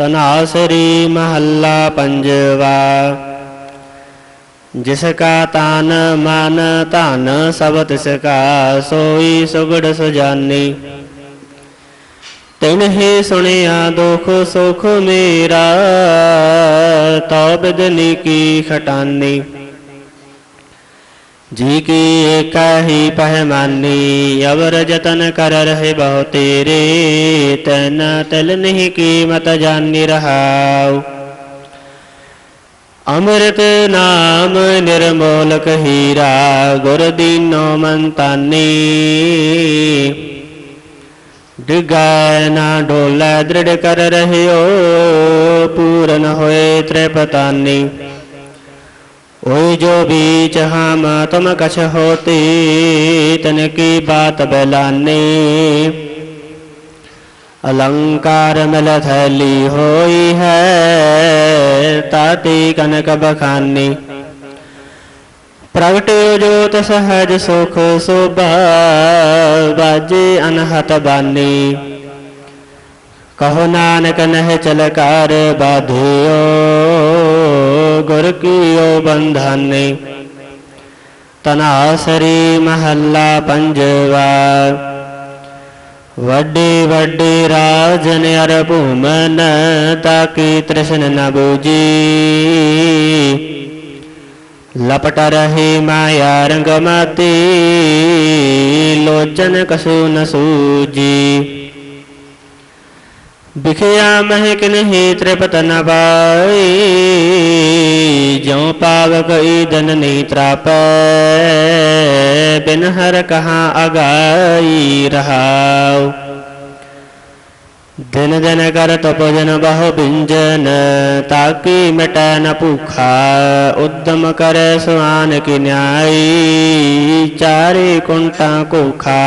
ਤਨਾਸਰੀ ਮਹੱਲਾ ਪੰਜਵਾ। ਜਿਸ ਕਾ ਤਨ ਮਨ ਧਨ ਸਭ ਤਿਸ ਕਾ ਸੋਈ ਸੁਗੜ ਸੁਜਾਨੀ। ਤਿਨ ਹੀ ਸੁਣਿਆ ਦੁਖ ਸੁਖ ਮੇਰਾ, ਤਉ ਬਿਦਨੀ ਕੀ ਖਟਾਨੀ। ਜੀ ਕੀ ਏਕਾ ਪਹਿਮਾਨੀ, ਅਵਰ ਜਤਨ ਕਰ ਰਹੇ ਬਹੁ ਤੇਰੇ, ਤਨ ਤਲ ਨਹੀਂ ਕੀਮਤ ਜਾਣੀ ਰਹਾਉ। ਅੰਮ੍ਰਿਤ ਨਾਮ ਨਿਰਮੋਲਕ ਹੀਰਾ, ਗੁਰ ਦੀਨੋ ਮੰਤਾਨੀ। ਡਿਗੈ ਨਾ ਡੋਲੇ ਦ੍ਰਿੜ ਕਰ ਰਹਿਓ, ਪੂਰਨ ਹੋਏ ਤ੍ਰਿਪਤਾਨੀ। ओई जो बीच हम तुम कछ होती तन की बात बैलानी अलंकार मिल थैली होई है ताती कनक बखानी प्रगटियो जोत सहज सुख शोभा बाजे अनहत बानी कहो नानक नह चलकार बाधियो ਗੁਰ ਕੀਓ ਬੰਧਾਨੇ। ਤਨਾਸਰੀ ਮਹੱਲਾ ਪੰਜਵਾ। ਵੱਡੇ ਵੱਡੇ ਰਾਜਨ ਅਰ ਭੂਮਨ ਤਾਕੀ ਤ੍ਰਿਸ਼ਨ ਨ ਬੂਜੀ। ਲਪਟ ਰਹੇ ਮਾਇਆ ਰੰਗ ਮਾਤੀ ਲੋਚਨ ਕਸੂ ਨ ਸੂਜੀ। ਬਿਖਿਆ ਮਹਿਕ ਨਹੀਂ ਤ੍ਰਿਪਤ ਨ ਪਾਈ, ਜਿਉ ਪਾਵਕ ਈਦਨ ਨਹੀਂ ਤਰਾਪੈ, ਬਿਨ ਹਰ ਕਹਾਂ ਅਗਾਈ ਰਹਾਉ। ਦਿਨ ਦਿਨ ਕਰ ਤਪਜਨ ਬਹੁ ਬਿੰਜਨ, ਤਾਕੀ ਮਿਟੈ ਨ ਭੂਖਾ, ਉਦਮ ਕਰੈ ਸੁਆਨ ਕੀ ਨਿਆਈ, ਚਾਰੇ ਕੁੰਟਾਂ ਕੋਖਾ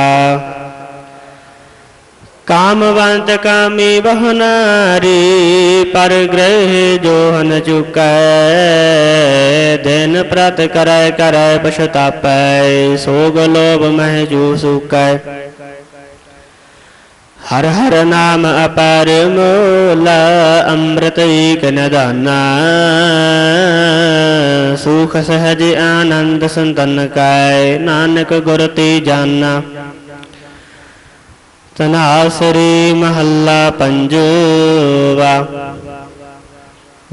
ਕਾਮਵੰਤ ਕਾਮੀ ਬਹੁ ਨਾਰੀ ਪਰ ਗ੍ਰਹਿ ਜੋਹਨ ਚੁਕੈ ਦਿਨ ਪ੍ਰਤ ਕਰੈ ਕਰੈ ਪਛਤਾਪੈ ਸੋਗ ਲੋਭ ਮਹਿ ਜੂ ਸੁਕੈ ਹਰ ਹਰ ਨਾਮ ਅਪਾਰ ਮੋਲਾ ਅੰਮ੍ਰਿਤ ਏਕ ਨਦਾਨਾ ਸੁਖ ਸਹਜ ਆਨੰਦ ਸੰਤਨ ਕੈ ਨਾਨਕ ਗੁਰ ਤੇ ਜਾਨਾ ਤਨਾਸਰੀ ਮਹੱਲਾ ਪੰਜਵਾ।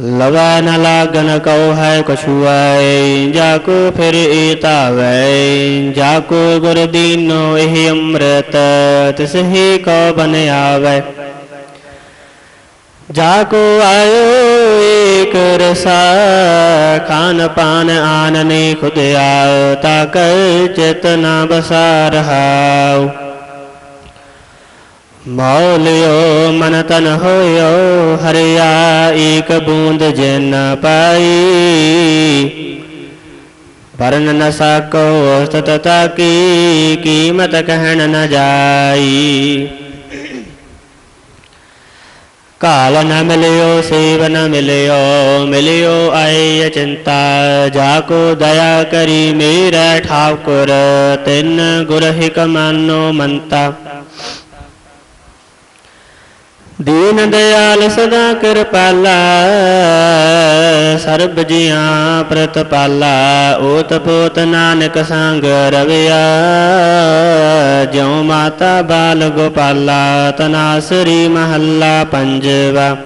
ਲਵਾ ਨ ਲਾਗਨ ਕਉ ਹੈ ਕਛੁਆਏ ਜਾ ਕੋ ਫਿਰ ਏਤਾਵੈ ਜਾ ਕੋ ਗੁਰ ਦੀਨੋ ਇਹ ਅੰਮ੍ਰਿਤ, ਤਿਸ ਹੀ ਕੋ ਬਨ ਆਵੈ। ਜਾ ਕੋ ਆਇਓ ਏਕ ਰਸਾ, ਖਾਨ ਪਾਨ ਆਨਨੇ ਖੁਦ ਆਇ ਤਾ ਕੈ ਚੇਤਨਾ ਬਸਾ ਰਹਾਉ। ਮੌਲਿਓ ਮਨ ਤਨ ਹੋਇਓ ਹਰਿਆ ਏਕ ਬੂੰਦ ਜਿਨ ਪਾਈ। ਵਰਨ ਨ ਸਕੋ ਸਤਤਾ ਕੀ ਕੀਮਤ ਕਹਿਣ ਨ ਜਾਈ। ਕਾਲ ਨ ਮਿਲਿਓ ਸੇਵ ਨ ਮਿਲਿਓ ਮਿਲਿਓ ਆਏ ਅਚਿੰਤਾ ਜਾ ਕੋ ਦਇਆ ਕਰੀ, ਮੇਰਾ ਠਾਕੁਰ, ਤਿੰਨ ਗੁਰ ਹਿ ਕਮਾਨੋ ਮੰਤਾ। ਦੀਨ ਦਿਆਲ ਸਦਾ ਕਿਰਪਾਲਾ, ਸਰਬ ਜੀਆਂ ਪ੍ਰਤਪਾਲਾ ਓਤ ਪੋਤ ਨਾਨਕ ਸੰਗ ਰਵਿਆ, ਜਿਉ ਮਾਤਾ ਬਾਲ ਗੋਪਾਲਾ, ਤਨਾਸਰੀ ਮਹੱਲਾ ਪੰਜਵਾ।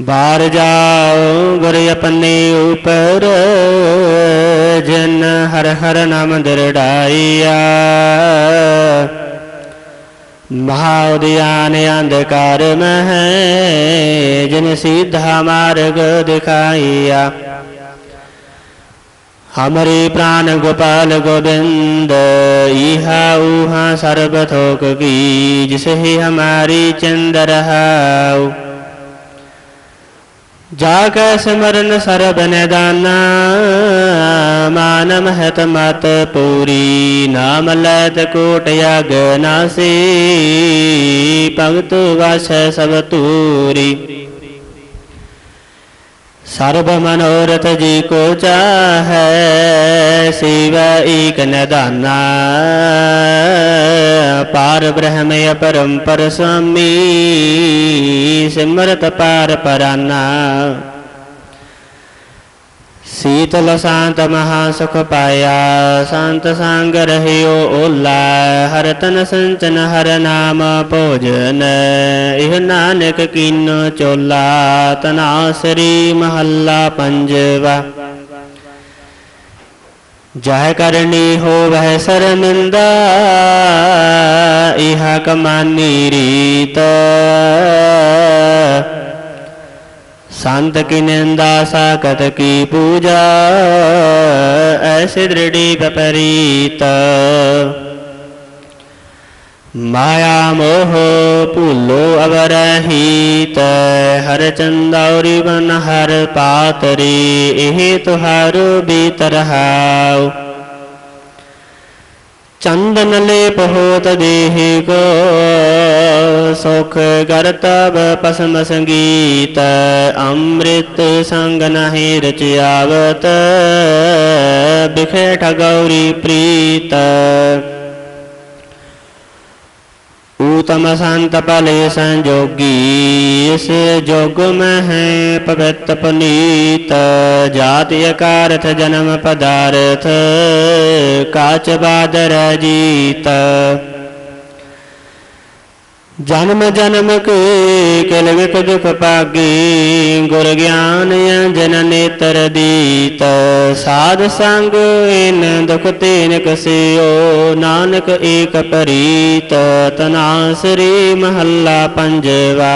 ਬਾਰ ਜਾਓ ਗੁਰ ਆਪਣੇ ਉਪਰ, ਜਨ ਹਰ ਹਰ ਨਾਮ ਦਿਰੜਾਈਆ। ਮਹਾਉਦਿਆਨ ਅੰਧਕਾਰ ਮਹਿ, ਜਿਨ ਸਿੱਧਾ ਮਾਰਗ ਦਿਖਾਈਆ। ਹਮਰੇ ਪ੍ਰਾਨ ਗੋਪਾਲ ਗੋਬਿੰਦ ਇਹਾ ਉਹਾ ਸਰਬ ਥੋਕ ਕੀ, ਜਿਸ ਹੀ ਹਮਾਰੀ ਚੰਦ ਜਾ ਕੈ ਸਿਮਰਨ ਸਰਬ ਨਿਦਾਨਾ ਮਾਨ ਮਹਤ ਮਤ ਪੂਰੀ ਨਾਮ ਲੈਤ ਕੋਟ ਯਗ ਨਾਸੀ ਭਗਤ ਵਸ ਸਭ ਤੂਰੀ ਸਰਬ ਮਨੋਰਥ ਜੀ ਕੋ ਚਾਹੈ, ਸਿਵੈ ਏਕ ਨਿਦਾਨਾ ਪਾਰ ਬ੍ਰਹਮ ਅਪਰੰਪਰ ਸੁਆਮੀ, ਸਿਮਰਤ ਪਾਰ ਪਰਾਨਾ। ਸੀਤਲ ਸ਼ਾਂਤ ਮਹਾ ਸੁਖ ਪਾਇਆ ਸੰਤ ਸੰਗ ਰਹਿਓ ਓਲਾ ਹਰ ਤਨ ਸੰਚਨ ਹਰ ਨਾਮ ਭੋਜਨ ਇਹ ਨਾਨਕ ਕੀਨੋ ਚੋਲਾ ਤਨਾਸਰੀ ਮਹੱਲਾ ਪੰਜਵਾ ਜਹ ਕਰਨੀ ਹੋਵੈ ਸਰਮਿੰਦਾ ਇਹ ਕਮਾਨੀ ਰੀਤ ਸੰਤ ਕੀ ਨਿੰਦਾ ਸਾਕਤ ਕੀ ਪੂਜਾ, ਐਸੇ ਦ੍ਰਿੜੀ ਵਿਪਰੀਤ। ਮਾਇਆ ਮੋਹ ਭੂਲੋ ਅਵਰਹੀਤ ਹਰ ਚੰਦੌਰੀ ਬਨ ਹਰ ਪਾਤਰੀ, ਇਹ ਤੁਹਾਰ ਬੀਤਰ ਹਾਉ। ਚੰਦਨ ਲੇਪ ਹੋਤ ਦੇਹ ਕੋ ਸੁਖ ਕਰਤਬ ਪਸਮ ਸੰਗੀਤ, ਅੰਮ੍ਰਿਤ ਸੰਗ ਨਹਿ ਰਚਿਆਵਤ ਬਿਖੇਠ ਗੌਰੀ ਪ੍ਰੀਤ। ਊਤਮ ਸੰਤ ਭਲੇ ਸੰਜੋਗੀ, ਇਸ ਜੋਗ ਮੈਂ ਹੈ ਪਵਿੱਤ ਪੁਨੀਤ, ਜਾਤਿ ਅਕਾਰਥ ਜਨਮ ਪਦਾਰਥ, ਕਾਚ ਬਾਦਰ ਜੀਤ। ਜਨਮ ਜਨਮ ਕੇ ਕਿਲ ਵਿਕ ਦੁਖ ਪਾਗੀ ਗੁਰ ਗਿਆਨ ਅੰਜਨ ਨੇਤਰ ਦੀਤ। ਸਾਧ ਸੰਗ ਇਨ ਦੁਖ ਤੇਨ ਕਸਿਓ ਨਾਨਕ ਏਕ ਪਰੀਤ। ਤਨਾਸਰੀ ਮਹੱਲਾ ਪੰਜਵਾ।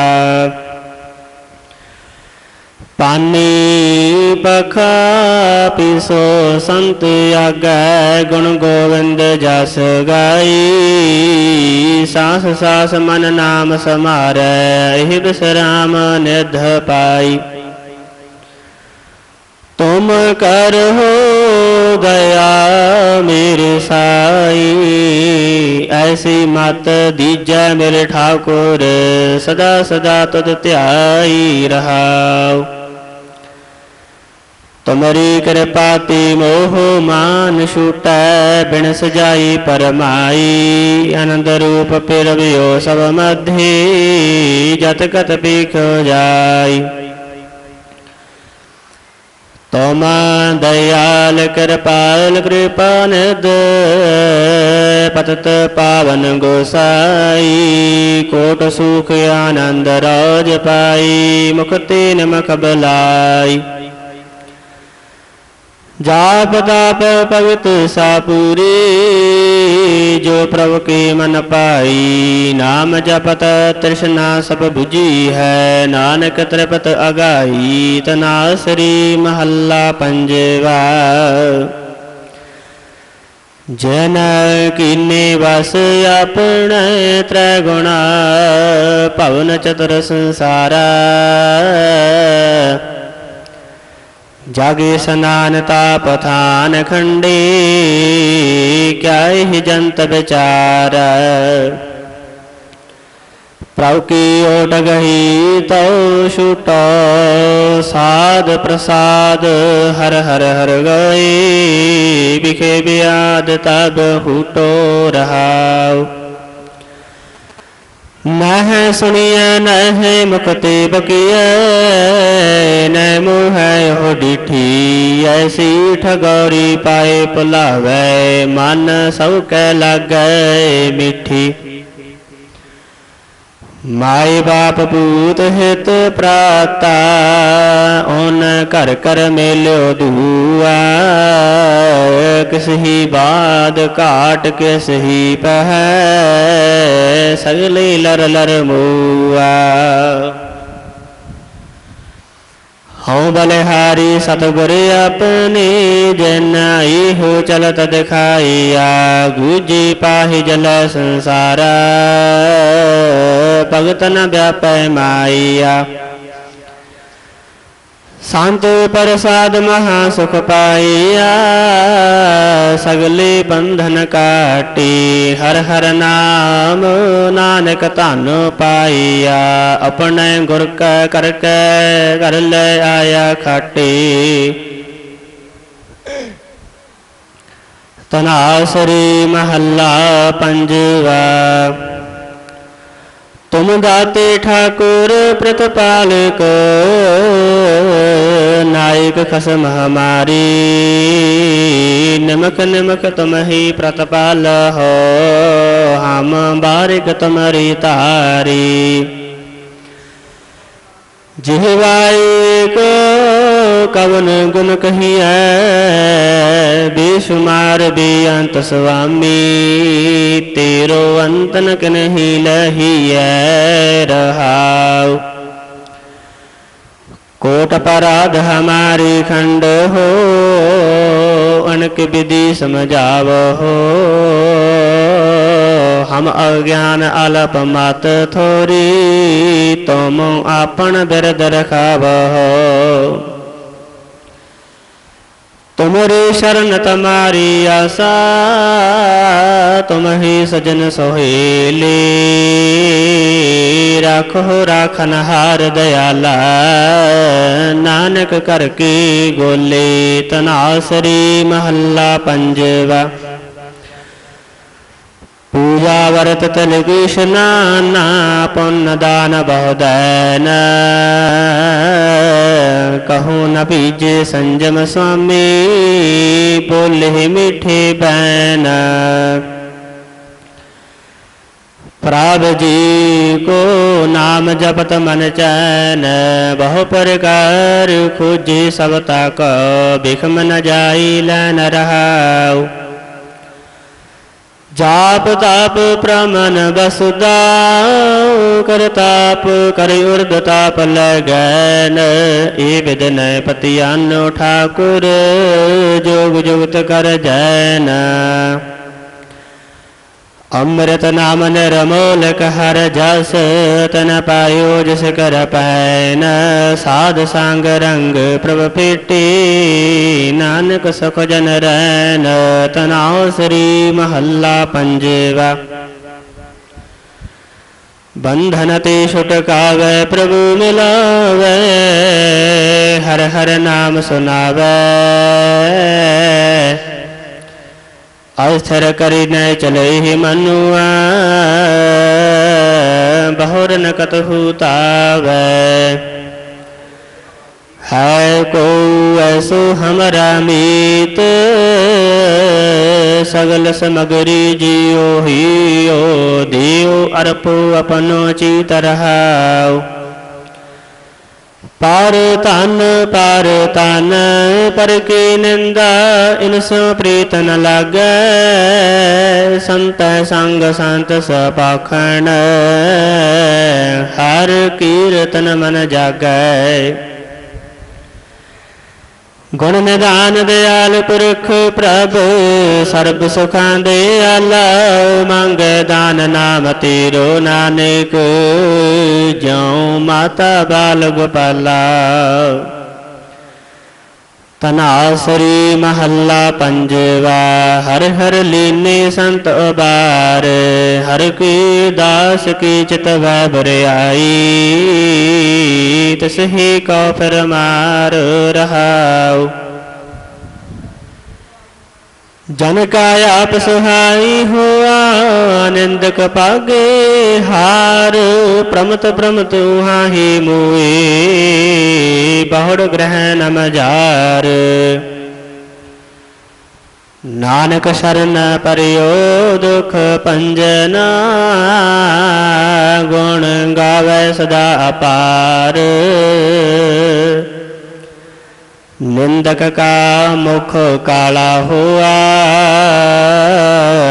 ਪਾਨੀ ਪਖਾ ਪਿਸੋ ਸੰਤ ਆਗੈ ਗੁਣ ਗੋਵਿੰਦ ਜਸ ਗਾਈ। ਸਾਸ ਸਾਸ ਮਨ ਨਾਮ ਸਮਾਰੈ, ਇਹ ਬਿਸਰਾਮ ਨਿਧ ਪਾਈ। ਤੁਮ ਕਰ ਹੋ ਦਇਆ ਮੇਰੇ ਸਾਈ, ਐਸੀ ਮਤ ਦੀਜੈ ਮੇਰੇ ਠਾਕੁਰ, ਸਦਾ ਸਦਾ ਤੁਧ ਧਿਆਈ ਰਹਾਉ। ਤੁਮਰੀ ਕਿਰਪਾ ਤੇ ਮੋਹ ਮਾਨ ਛੂਟੈ, ਬਿਨ ਸਜਾਈ ਪਰਮਾਈ। ਆਨੰਦ ਰੂਪ ਪਿਰਵਿਓ ਸਭ ਮਧੇ, ਜਤ ਕਤ ਪੀਖ ਜਾਈ। ਤੁਮ ਦਇਆਲ ਕਿਰਪਾਲ ਕਿਰਪਾ ਨਿਦ ਪਤਤ ਪਾਵਨ ਗੋਸਾਈ। ਕੋਟ ਸੁਖ ਆਨੰਦ ਰਾਜ ਪਾਈ ਮੁਕਤੀ ਨਮਕ ਬਲਾਈ ਜਾਪ ਤਾਪ ਭਗਤ ਸਾਪੂਰੀ, ਜੋ ਪ੍ਰਭ ਕੇ ਮਨ ਪਾਈ, ਨਾਮ ਜਪਤ ਤ੍ਰਿਸ਼ਨਾ ਸਭ 부ਜੀ ਹੈ, ਨਾਨਕ ਤ੍ਰਿਪਤ ਅਗਾਈ ਤਨਾ ਤਨਾਸਰੀ ਮਹੱਲਾ ਪੰਜਵਾ। ਜਨ ਕੀਨੇ ਵਸ ਆਪਣੇ ਤ੍ਰੈ ਗੁਣਾ ਭਵਨ ਚਤੁਰ ਸੰਸਾਰਾ। ਜਾਗੇ ਸਨਾਨ ਤਾਪ ਥਾਨ ਖੰਡੇ ਕਿਆ ਇਹ ਜੰਤ ਵਿਚਾਰ ਪ੍ਰਭ ਕੀ ਓਟ ਗਈ ਤਉ ਛੁਟੋ ਸਾਧ ਪ੍ਰਸਾਦ ਹਰ ਹਰ ਹਰ ਗਏ ਵਿਖੇ ਬਿਆਦ ਤਬ ਹੂਟੋ ਰਹਾਉ ਨਹਿ ਸੁਣੀਐ, ਨਹਿ ਮੁਕਤੇ ਬਕੀਐ, ਨਹਿ ਮੋਹੈ ਹੋ ਡਿਠੀ, ਐਸੀ ਠਗੌਰੀ ਪਾਏ ਭੁਲਾਵੈ, ਮਨ ਸਭ ਕੈ ਲਾਗੈ ਮਿੱਠੀ। ਮਾਈ ਬਾਪ ਭੂਤ ਹਿਤ ਪ੍ਰਾਤਾ ਓਨ ਘਰ ਕਰ ਮੇਲਿਓ ਦੂਆ ਕਿਸ ਬਾਦ ਘਾਟ ਕਿਸ ਪਹਿ, ਸਗਲੇ ਲਰ ਲਰ ਮੂਆ। ਹਉ ਬਲਿਹਾਰੀ ਸਤਿਗੁਰ ਆਪਣੇ ਜਨ ਹੋ ਚਲਤ ਦਿਖਾਈਆ ਗੁਜੀ ਪਾਹੀ ਜਲ ਸੰਸਾਰ, ਭਗਤ ਨ ਵਿਆਪੈ ਮਾਈਆ ਸੰਤ ਪ੍ਰਸਾਦ ਮਹਾ ਸੁਖ ਪਾਈਆ ਸਗਲੇ ਬੰਧਨ ਕਾਟੀ ਹਰ ਹਰ ਨਾਮ ਨਾਨਕ ਧਨ ਪਾਈਆ ਆਪਣੇ ਗੁਰ ਕੈ ਕਰ ਕੈ ਕਰ ਲੈ ਆਇਆ ਖਾਟੀ ਤਨਾਸਰੀ ਮਹੱਲਾ ਪੰਜਵਾ ਤੁਮ ਦਾਤੇ ਠਾਕੁਰ ਪ੍ਰਤਪਾਲਕ ਨਾਇਕ ਖਸਮ ਹਮਾਰੀ ਨਮਕ ਨਮਕ ਤੁਮ ਹੀ ਪ੍ਰਤਪਾਲ ਹੋ ਹਮ ਬਾਰਿਕ ਤੁਮਰੀ ਤਾਰੀ ਜਿਹਵਾਏ ਕੋ ਕਵਨ ਗੁਣ ਕਹੀਐ ਬੇਸ਼ੁਮਾਰ ਬੇਅੰਤ ਸੁਆਮੀ ਤੇਰੋ ਅੰਤ ਨ ਕਨਹੀ ਲਹੀਐ कोट अपराध हमारी खंड हो अनक विधि समझाव हो हम अज्ञान अलप मत थोरी तुम आपन बिरद रखाव हो तुमरे शरण तुम्हारी आशा तुम ही सजन सोहेली ਰਾਖੋ ਰਾਖਨ ਹਾਰ ਦਇਆਲਾ ਨਾਨਕ ਕਰ ਕੀ ਗੋਲੇ ਤਨਾਸਰੀ ਮਹੱਲਾ ਪੰਜਵਾ। ਪੂਜਾ ਵਰਤ ਤਨ ਕਿਸ਼ਨਾਨਾ ਪੁੰਨ ਦਾਨ ਬਹੁਦੈਨ ਕਹੋ ਨ ਭੀਜੇ ਸੰਜਮ ਸੁਆਮੀ, ਬੋਲੇ ਮਿਠੇ ਬੈਨ ਪ੍ਰਭ ਜੀ ਕੋ ਨਾਮ ਜਪਤ ਮਨ ਚੈਨ, ਬਹੁ ਪ੍ਰਕਾਰ ਖੋਜੀ ਸਭ ਤਕ, ਬਿਖਮ ਨ ਜਾਈ ਲੈਨ ਰਹਾਉ। ਜਾਪ ਤਾਪ ਪ੍ਰਮਨ ਬਸੁਦਾ ਕਰ ਤਾਪ ਕਰਿ ਉਰਦ ਤਾਪ ਲਗਨ ਏ ਬਿਦਨ ਪਤਿਆਨ ਠਾਕੁਰ, ਜੋਗ ਜੁਗਤ ਕਰ ਜੈਨਾ। ਅੰਮ੍ਰਿਤ ਨਾਮ ਨਿਰਮੋ ਲਖ ਹਰ ਜਸ ਤਨ ਪਾਇਓ ਜਿਸ ਕਰ ਪੈਨ ਸਾਧ ਸੰਗ ਰੰਗ ਪ੍ਰਭ ਪੀਟੀ ਨਾਨਕ ਸੁਖ ਜਨ ਰੈਨ ਤਨਾਉ ਸ੍ਰੀ ਮਹੱਲਾ ਪੰਜਵਾ ਬੰਧਨ ਤੇ ਛੁਟਕਾਵੇ ਪ੍ਰਭੂ ਮਿਲਾਵੇ ਹਰ ਹਰ ਨਾਮ ਸੁਨਾਵੇ अस्थर करि न चले ही मनुआ बहुर न कतहु तावै है को ऐसो हमरा मीत सगल समगरी जियो हियो दियो अरपो अपनो चीत रहाओ ਪਾਰ ਤਨ ਪਾਰ ਤਨ ਪਰ ਕੀ ਨਿੰਦਾ? ਇਨਸੋ ਪ੍ਰੀਤ ਨ ਲਾਗੈ, ਸੰਤ ਸੰਗ ਸੰਤ ਸਪਾਖਣ ਹਰ ਕੀਰਤਨ ਮਨ ਜਾਗੈ। ਗੁਣ ਨਿਦਾਨ ਦਿਆਲ ਪੁਰਖ ਪ੍ਰਭ, ਸਰਬ ਸੁਖਾਂ ਦੇ ਆਲਾ, ਮੰਗੈ ਦਾਨ ਨਾਮ ਤੇਰੋ ਨਾਨਕ, ਜਿਉ ਮਾਤਾ ਬਾਲ ਗੋਪਾਲਾ। ਤਨਾਸਰੀ ਮਹੱਲਾ ਪੰਜਵਾ, ਹਰ ਹਰ ਲੀਨੇ ਸੰਤ ਉਬਾਰ, ਹਰ ਕੀ ਦਾਸ ਕੀ ਚਿਤ ਵੈ ਬਰਿਆਈ ਤਸਹੀ ਕੋ ਫਰਮਾਰ ਰਹਾਉ। ਜਨ ਕਾ ਆਪ ਸੁਹਾਈ ਹੋਆ ਆਨੰਦਕ ਪਾਗੇ ਹਾਰ, ਪ੍ਰਮਤ ਪ੍ਰਮਤ ਹਾਹੀ ਮੋਏ, ਬਹੁੜ ਗ੍ਰਹਿ ਨਮ ਨਾਨਕ ਸ਼ਰਨ ਪਰਿਓ ਦੁਖ ਪੰਜਨਾ, ਗੁਣ ਗਾਵੇ ਸਦਾ ਅਪਾਰ। ਨਿੰਦਕ ਕਾ ਮੁਖ ਕਾਲਾ ਹੋਆ,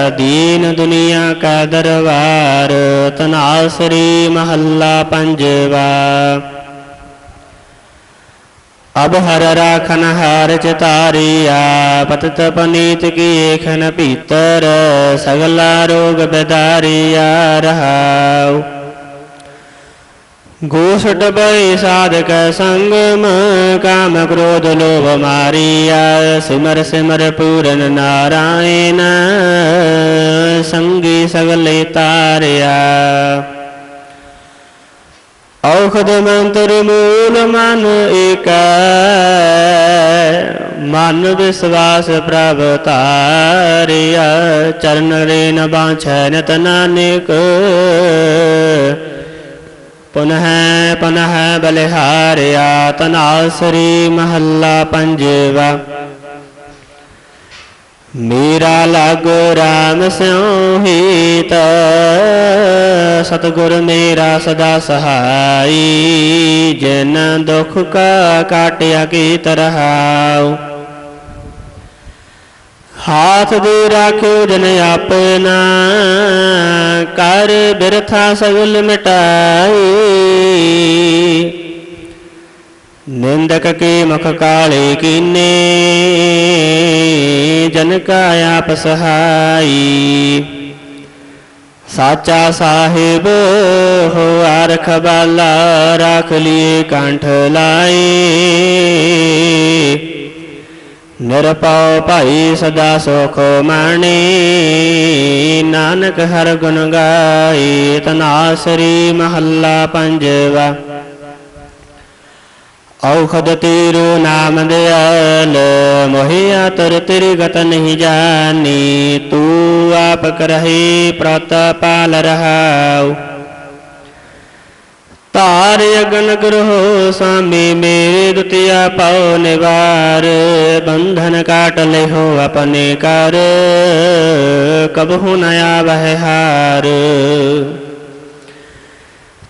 ਦੀਨ ਦੁਨੀਆ ਕਾ ਦਰਬਾਰ, ਤਨਾਸਰੀ ਮਹੱਲਾ ਪੰਜਵਾ। ਅਬ ਹਰ ਰਾਖਨ ਹਾਰ ਚਤਾਰੀਆ ਪਤਤ ਪਨੀਤ ਕੀ ਏਖਨ ਭੀਤਰ, ਸਗਲਾ ਰੋਗ ਬਿਦਾਰੀਆ ਰਹਾਉ। ਗੋਸਟ ਬਈ ਸਾਧਕ ਸੰਗਮ ਕਾਮ ਕ੍ਰੋਧ ਲੋਭ ਮਾਰਿਆ ਸਿਮਰ ਸਿਮਰ ਪੂਰਨ ਨਾਰਾਇਣ, ਸੰਗੀ ਸਗਲੇ ਤਾਰਿਆ ਔਖਦ ਮੰਤਰ ਮੂਲ ਮਨ ਏਕੈ, ਮਨ ਵਿਸਵਾਸ ਪ੍ਰਭ ਧਾਰਿਆ ਚਰਨ ਰੇ ਨ ਬਾਛੈ ਨਿਤ ਨਾਨਕ। ਪੁਨਹ ਪੁਨਹ ਬਲਿਹਾਰਿਆ ਤਨਾਸਰੀ ਮਹੱਲਾ ਪੰਜਵਾ ਮੇਰਾ ਲਾਗੋ RAM ਸਿਉ ਹੀਤ ਸਤਗੁਰ ਮੇਰਾ ਸਦਾ ਸਹਾਈ ਜਿਨ ਦੁਖ ਕਾ ਕਾਟਿਆ ਕੀ ਤਰਹਾਉ ਹਾਥ ਦੇ ਰਾਖਿਓ ਜਨ ਆਪਣਾ, ਕਰ ਬਿਰਥਾ ਸਗਲ ਮਿਟਾਈ। ਨਿੰਦਕ ਕੇ ਮੁਖ ਕਾਲੇ ਕੀਨੇ, ਜਨ ਕਾ ਆਪ ਸਹਾਈ। ਸਾਚਾ ਸਾਹਿਬ, ਹੋ ਆਰਖ ਬਾਲਾ, ਰਾਖ ਲਿਏ ਕੰਠ ਲਾਏ। ਨਿਰਪਉ ਭਾਈ ਸਦਾ ਸੁਖ ਮਾਣੇ ਨਾਨਕ ਹਰ ਗੁਣ ਗਾਈ, ਤਨਾਸਰੀ ਮਹੱਲਾ ਪੰਜਵਾ। ਔਖਦ ਤੇਰੋ ਨਾਮ ਦਿਆਲ, ਮੋਹਿਆ ਤਰ ਤੇਰੀ ਗਤ ਨਹੀਂ ਜਾਣੀ ਤੂੰ ਆਪ ਕਰਹੀ ਪ੍ਰਤ ਪਾਲ ਰਹਾਉ। ਤਾਰ ਅਗਨ ਗ੍ਰਹ ਸਾਮੀ ਮੇਰੇ ਦੁਤਿਆ ਪਾਉ ਨਿਵਾਰ। ਬੰਧਨ ਕਾਟ ਲਿਹੋ ਆਪਣੇ ਕਰ ਕਬਹੁ ਨ ਆਵਹਿ ਹਾਰ।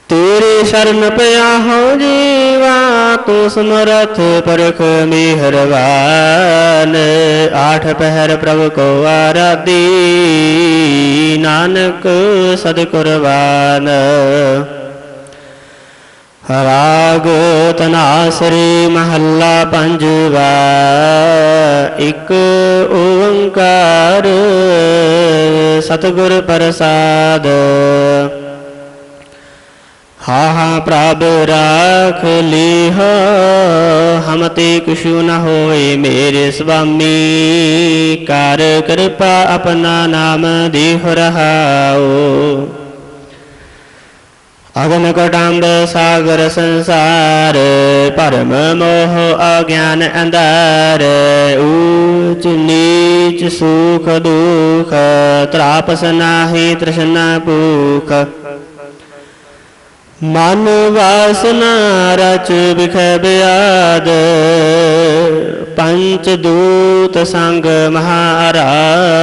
ਤੇਰੇ ਸ਼ਰਨ ਪਿਆ ਹੋ ਜੀਵਾ, ਤੂੰ ਸਮਰਥ ਪਰਖ ਮਿਹਰਵਾਨ ਆਠ ਪਹਿਰ ਪ੍ਰਭ ਕੋ ਆਰਾਧੀ, ਨਾਨਕ ਸਦ ਕੁਰਬਾਨ। ਰਾਗ ਤਨਾਸਰੇ ਮਹੱਲਾ ਪੰਜਵਾ, ਇੱਕ ਓੰਕਾਰ ਸਤਗੁਰ ਪ੍ਰਸਾਦ। ਹਾ ਹਾ ਪ੍ਰਭ ਰਾਖ ਲੀ ਹਮ ਤੇ ਕੁਛੂ ਨ ਹੋਏ ਮੇਰੇ ਸੁਆਮੀ। ਕਰ ਕਿਰਪਾ ਆਪਣਾ ਨਾਮ ਦੇਹ ਰਹਾਓ ਅਗਨ ਕਟੰਬ ਸਾਗਰ ਸੰਸਾਰ ਭਰਮ ਮੋਹ ਅਗਿਆਨ ਅੰਧਾਰ ਊਚ ਨੀਚ ਸੁਖ ਦੁਖ, ਤ੍ਰਾਪਸ ਨਾਹੀ, ਤ੍ਰਿਸ਼ਨਾ ਭੂਖ। ਮਨ ਵਾਸਨਾ ਰਚ ਬਿਖ ਬਿਆਦ, ਪੰਚ ਦੂਤ ਸੰਗ ਮਹਾਰਾਸਾਦ।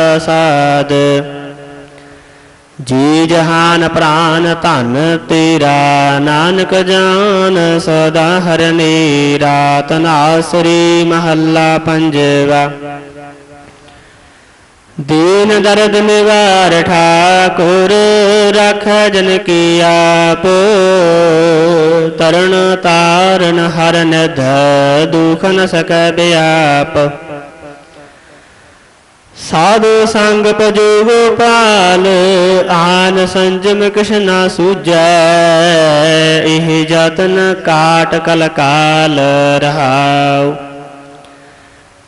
ਜੀ ਜਹਾਨ ਪ੍ਰਾਨ ਧਨ ਤੇਰਾ, ਨਾਨਕ ਜਾਨ ਸਦਾ ਹਰਨੇ ਰਾਤ ਨਾਸਰੀ ਮਹੱਲਾ ਪੰਜਵਾ। ਦੀਨ ਦਰਦ ਨਿਵਾਰ ਠਾਕੁਰ, ਰਖ ਜਨ ਕੀ ਆਪ। ਤਰਣ ਤਾਰਨ ਹਰ ਨਿਧ, ਦੁਖ ਨ ਸਕੈ ਬਿਆਪ। ਸਾਧੂ ਸੰਗ ਪਜੋ ਗੋਪਾਲ ਆਨ ਸੰਜਮ ਕਿਛ ਨਾ ਸੂਜੈ ਇਹ ਜਤਨ ਕਾਟ ਕਲ ਕਾਲ ਰਹਾਉ।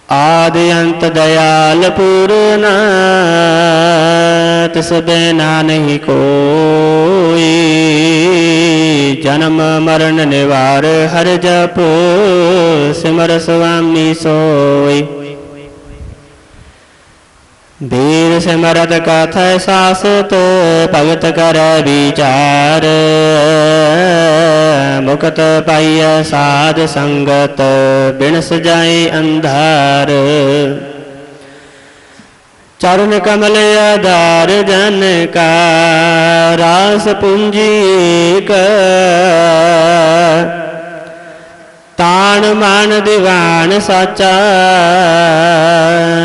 ਆਦਿ ਅੰਤ ਦਇਆਲ ਪੂਰਨ, ਤਿਸ ਬਿਨਾ ਨਹੀਂ ਕੋਈ। ਜਨਮ ਮਰਨ ਨਿਵਾਰ ਹਰ ਜਪ, ਸਿਮਰ ਸੁਆਮੀ ਸੋਈ। ਵੀਰ ਸਿਮਰਤ ਕਥੈ ਸਾਸਤ, ਭਗਤ ਕਰ ਵਿਚਾਰ। ਮੁਕਤ ਪਾਈਐ ਸਾਧ ਸੰਗਤ ਬਿਨ ਸਜਾਏ ਅੰਧਾਰ। ਚਰਨ ਕਮਲ ਆਧਾਰ ਜਨ ਕਾ ਰਾਸ ਪੁੰਜੀ ਏਕ ਤਾਣ ਮਾਨ ਦੀਵਾਨ ਸਾਚਾ,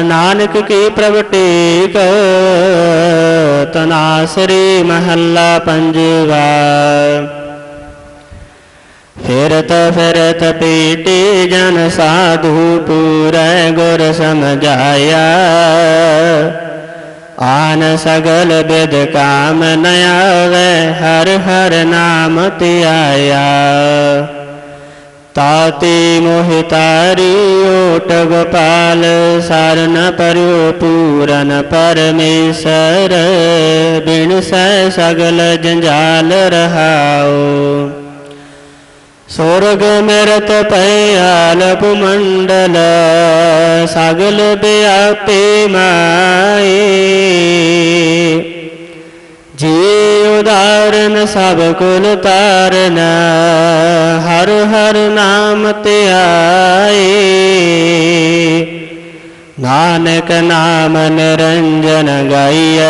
ਨਾਨਕ ਕੀ ਪ੍ਰਗਟੇਕ ਤਨਾਸਰੀ ਮਹੱਲਾ ਪੰਜਵਾ। ਫਿਰਤ ਫਿਰਤ ਪੀਟੀ ਜਨ ਸਾਧੂ ਪੂਰੈ ਗੁਰ ਸਮਝਾਇਆ, ਆਨ ਸਗਲ ਬਿਦ ਕਾਮ ਨ ਆਵੇ, ਹਰ ਹਰ ਨਾਮ ਧਿਆਇਆ। ਤਾਤੀ ਮੋਹਿ ਤਾਰੀ ਓਟ ਗੋਪਾਲ ਸਰਨ ਪਰਿਉ ਪੂਰਨ ਪਰਮੇਸ਼ਰ। ਬਿਨ ਸੈ ਸਗਲ ਜੰਜਾਲ ਰਹਾਉ। ਸੋਰਗ ਮਰਤ ਪਿਆਲ ਪੁਮੰਡਲ ਸਗਲ ਬਿਆਪੇ ਮਾਏ। ਜੀ ਉਦਾਰਨ ਸਭ ਕੁਲ ਤਾਰਨ, ਹਰ ਹਰ ਨਾਮ ਧਿਆਏ ਨਾਨਕ ਨਾਮ ਨਿਰੰਜਨ ਗਾਈਐ,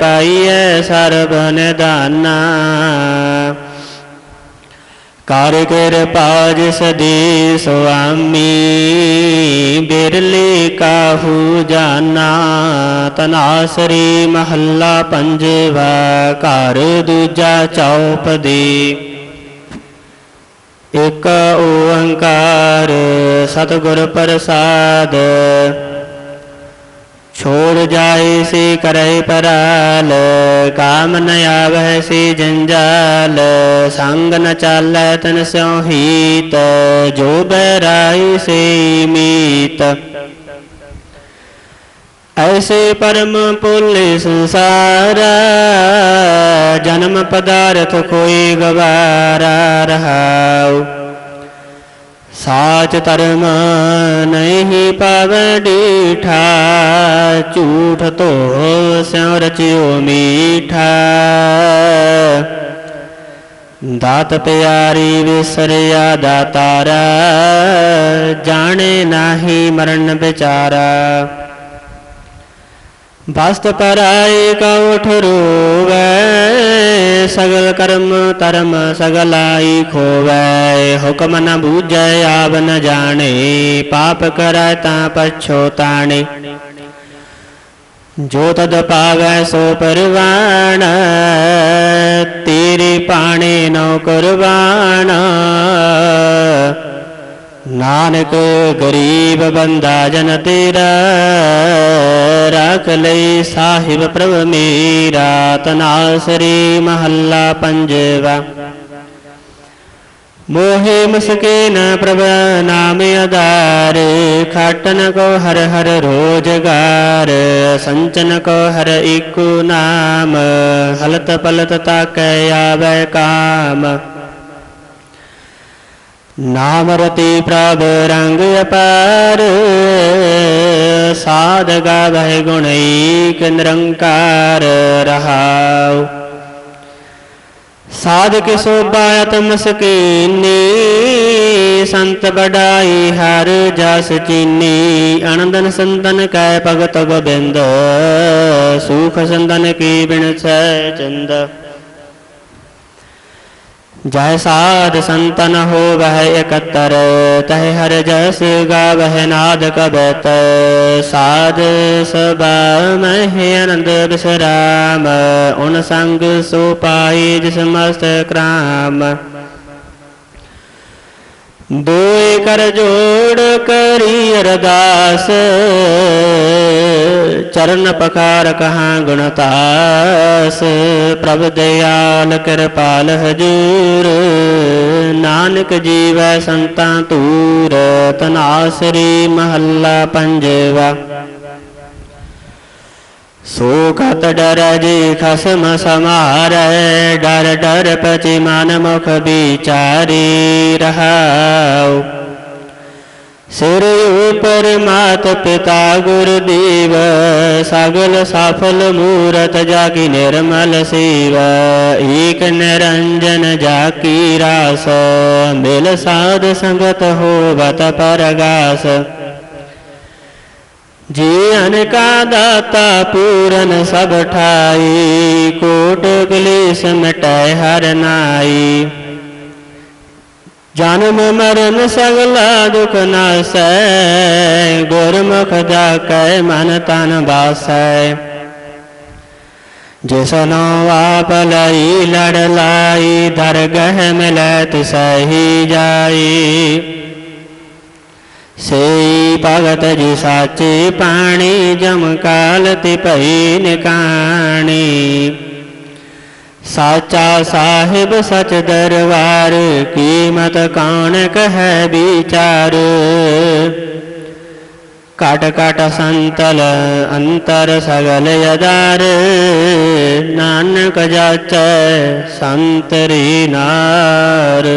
ਪਾਈਐ ਸਰਬ ਦਾਨਾ ਕਰ ਕਿਰਪਾ ਜਿਸ ਦੀ ਸੁਆਮੀ, ਬਿਰਲੇ ਕਾਹੂ ਜਾਨਾ, ਤਨਾਸਰੀ ਮਹੱਲਾ ਪੰਜਵਾ, ਘਰ ਦੂਜਾ ਚੌਪਦੀ। ਇਕ ਓੰਕਾਰ ਸਤਿਗੁਰ ਪ੍ਰਸਾਦ ਛੋੜ ਜਾਏ ਸੇ ਕਰੈ ਪਰਾਲ, ਕਾਮ ਨ ਆਵੈ ਸੇ ਜੰਜਾਲ, ਸੰਗ ਨ ਚਾਲੈ ਤਨ ਸਿਉ ਹੀਤ, ਜੋ ਬੈਰਾਈ ਸੇ ਮੀਤ। ਐਸੇ ਪਰਮ ਪੁਲੇ ਸੰਸਾਰ, ਜਨਮ ਪਦਾਰਥ ਕੋਈ ਗਵਾਰਾ ਰਹਾਉ। ਸਾਚ ਧਰਮ ਨਹੀਂ ਪਾਵੈ ਡੀਠਾ, ਝੂਠ ਤੋ ਸਿਉ ਰਚਿਓ ਮੀਠਾ। ਦਾਤ ਪਿਆਰੀ ਵਿਸਰਿਆ ਦਾਤਾਰਾ, ਜਾਣੇ ਨਾਹੀ ਮਰਨ ਵਿਚਾਰਾ। ਬਸਤ ਪਰਾਏ ਕਾ ਉਠ ਸਗਲ ਕਰਮ ਧਰਮ ਸਗਲਾਈ ਖੋਵੈ, ਹੁਕਮ ਨ ਬੂਝੈ ਆਵ ਨ ਜਾਣੇ, ਪਾਪ ਕਰੈ ਤਾਂ ਪਛੋਤਾਣੇ ਜੋ ਤਦ ਪਾਵੈ ਸੋ ਪਰਵਾਣ, ਤੇਰੇ ਪਾਣੇ ਨੋ ਕੁਰਬਾਨ ਨਾਨਕ ਗਰੀਬ ਬੰਦਾ ਜਨ ਤੇਰਾ ਰੱਖ ਲਈ ਸਾਹਿਬ ਪ੍ਰਭ ਮੇਰਾ, ਤਨਾਸਰੀ ਮਹੱਲਾ ਪੰਜਵਾ। ਮੋਹਿ ਮਸਕੇ ਨ ਪ੍ਰਭ, ਨਾਮ ਆਧਾਰ, ਖਾਟਨ ਕੋ ਹਰ ਹਰ ਰੋਜਗਾਰ, ਸੰਚਨ ਕੋ ਹਰ ਏਕੋ ਨਾਮ, ਹਲਤ ਪਲਤ ਤਾਕੈ ਆਵੈ ਕਾਮ। ਨਾਮ ਰਤੀ ਪ੍ਰਭ ਰੰਗ ਅਪਾਰ ਸਾਧ ਗਾਵਹਿ ਗੁਣ ਏਕ ਨਿਰੰਕਾਰ ਰਹਾਉ। ਸਾਧਕ ਸੋਭਾ ਆਤਮ ਸਕੀਨੀ ਸੰਤ ਬੜਾਈ ਹਰ ਜਸ ਚੀਨੀ, ਅਨੰਦਨ ਸੰਤਨ ਕੈ ਭਗਤ ਗੋਬਿੰਦ, ਸੁਖ ਸੰਤਨ ਕੀ ਬਿਨ ਸੈ ਚੰਦ। ਜੈ ਸਾਧ ਸੰਤਨ ਹੋ ਵਹਿ ਇਕਤਰ, ਤਹ ਹਰ ਜਸ ਗਾਵਹਿ ਨਾਦ ਕਬਤ। ਸਾਧ ਸਭਾ ਮਹਿ ਆਨੰਦ ਬਿਸਰਾਮ, ਉਨ ਸੰਗ ਸੋ ਪਾਈ ਜਿਸ ਮਸਤ ਕ੍ਰਾਮ। ਦੋਇ ਕਰ ਜੋੜ ਕਰੀ ਅਰਦਾਸ। ਚਰਨ ਪਕਾਰ ਕਹਾ ਗੁਣਤਾਸ ਪ੍ਰਭ ਦਿਆਲ ਕਿਰਪਾਲ ਹਜੂਰ। ਨਾਨਕ ਜੀਵੈ ਸੰਤਾਂ ਤੂਰ ਤਨਾਸਰੀ ਮਹੱਲਾ ਪੰਜਵਾ। ਸੋ ਕਤ ਡਰ ਜੀ ਖਸਮ ਸਮਾਰੈ, ਡਰ ਡਰ ਪਚਿ ਮਨ ਮੁਖ ਵਿਚਾਰੀ ਰਹਾਉ। ਸਿਰ ਉਪਰ ਮਾਤ ਪਿਤਾ ਗੁਰਦੇਵ ਸਗਲ ਸਫਲ ਮੂਰਤ ਜਾ ਕੀ ਨਿਰਮਲ ਸੇਵ। ਏਕ ਨਿਰੰਜਨ ਜਾ ਕੀ ਰਾਸ, ਮਿਲ ਸਾਧ ਸੰਗਤ ਹੋਵਤ ਪਰਗਾਸ। ਜੀ ਅਨਕਾ ਦਾਤਾ ਪੂਰਨ ਸਭ ਠਾਈ, ਕੋਟ ਕਲੇਸ਼ ਮਿਟੈ ਹਰ ਨਾਈ। ਜਨਮ ਮਰਨ ਸਗਲਾ ਦੁਖ ਨਾਸੈ ਗੁਰਮੁਖ ਜਾ ਕੈ ਮਨ ਤਨ ਬਾਸੈ ਜਿਸਨੋ ਆਪ ਲਈ ਲੜ ਲਾਈ ਦਰਗਹ ਮਿਲੈ ਤਿਸਹੀ ਜਾਈ। ਭਗਤ ਜੀ ਸਾਚੇ ਪਾਣੀ ਜਮ ਕਾਲ ਤੇ ਭਈ ਨਿਕਾਣੀ। ਸਾਚਾ ਸਾਹਿਬ ਸਚ ਦਰਬਾਰ, ਕੀਮਤ ਕੌਣ ਕਹੈ ਵਿਚਾਰ? ਕਟ ਕਟ ਸੰਤਲ ਅੰਤਰ ਸਗਲ ਯਦਾਰ, ਨਾਨਕ ਜਾਚੈ ਸੰਤਰੀ ਨਾਰ।